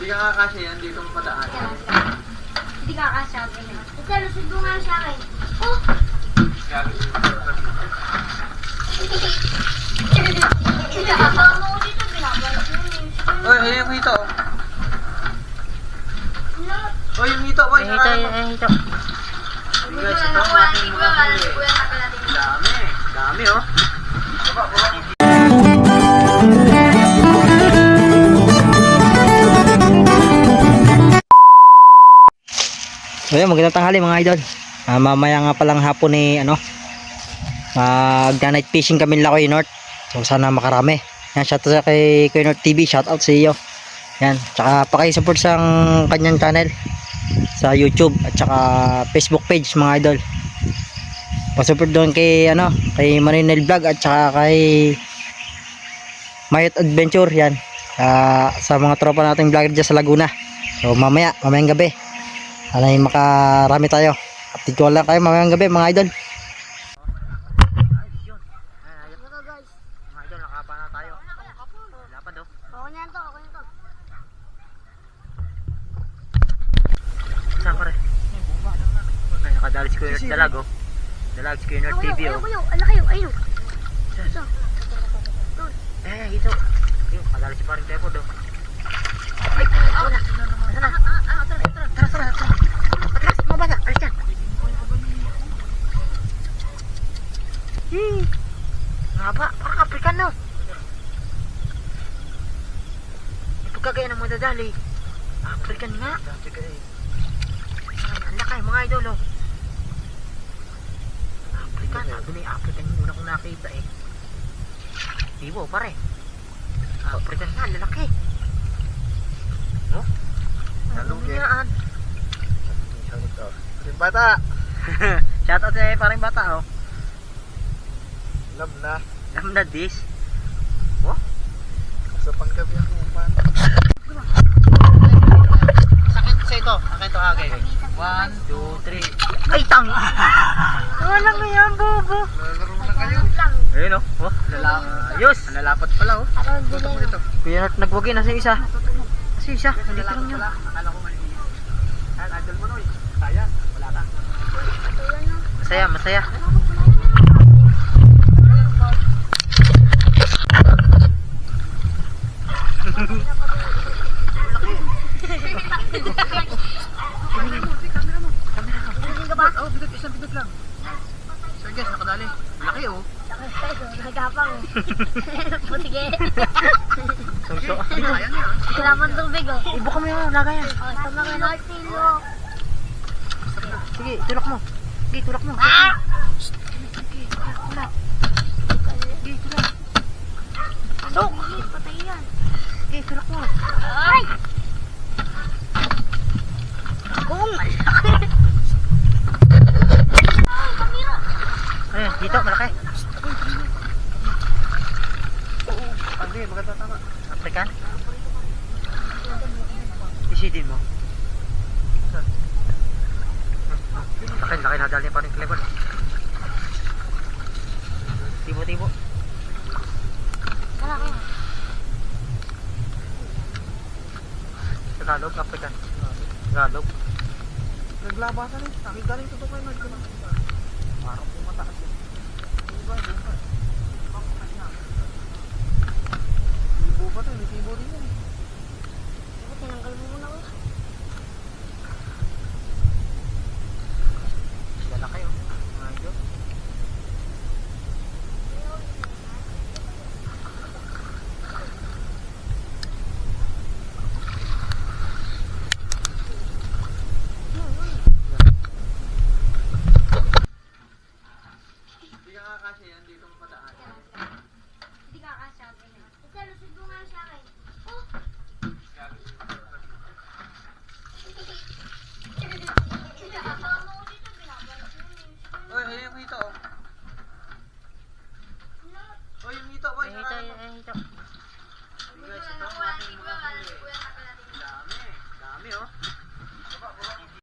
Hindi ka kakasya yan, dito mo padaan. Hindi ka kasya. Ito, lusod mo nga sa akin. Oh! Oy, ayun yung hito. Oy, yung hito, boy. Ay, hito, ay, hito. Hindi ko na nakuha, hindi ko na hindi ko na nakuha natin. Dami. Dami, oh. Baba, baba. So yun, magandang tanghali mga idol. Ah, mamaya nga palang hapon ni ano, mag-night fishing kami nila Kuya North. So sana makarami. Yan, shout out kay Kuya North TV, shout out sa iyo. Yan, tsaka paki-support sa kanyang channel sa YouTube at tsaka Facebook page mga idol. Pa-support doon kay ano, kay Marinel Vlog at tsaka kay Mayot Adventure yan. Ah, sa mga tropa nating vlogger dyan sa Laguna. So mamaya, mamayang gabi. Sana makarami tayo. Update ko lang kayo mamayang gabi mga idol. Oh. Saan nakadali si Kuya Nerd dalag oh. Dalag si Kuya Nerd TV oh. ayaw, ala kayo, ayun. Ito. Eh, ito. Yung, nakadali si paring Tepod oh. Ah, ah, tara, tara. Tara, tara, tara. Atras, mga bata, alis dyan. Hmm. Nga ba? Parang African no. Pagkagaya ng mga dadali. African nga. Ang laki mga idol oh. African, sabi ni African yung una kong nakita eh. Iwo pare. African nga, lalaki. Oh? Yan. Yung bata. Shout out sa parang bata oh. Love na. Alam na this. Sa panggabi ako. Man. Sakit sa ito. Akin to akin. One, two, three. Ay, tang! Wala nga yan, bobo. Lalaro na kayo. Ayun oh. Oh, lalaki. Ayos. Nalalapat pala oh. Parang dilim. Kuya Nart, nagwagi. Nasa isa. Nasa isa. Nandito lang yun. Akala ko mali. Ay, idol mo noy. Kaya. Wala ka. Masaya, masaya. Bigot lang. Sir, guys, nakadali. Laki, oh. Nagapang. Putige. Sungso. Ayan yan. Kailangan tubig oh. Ibo kami yung lagayan. Oh, tama ka na. Silo. Sige, tulak mo. Sige, tulak mo. Ah! Sige, tulak. Sige, tulak. Pasok! Patay yan. Sige, tulak mo. Ay! Kung malaki. Ay, kamera. Ayun, dito, malaki. Hindi, maganda tama. African? Isidin mo. Laki, laki na dali pa rin klebon. Tibo, tibo. Malaki. Tagalog, African. Tagalog. Naglabasan eh. Nakigaling to kayo nagkina. Parang pumataas eh. Diba, diba?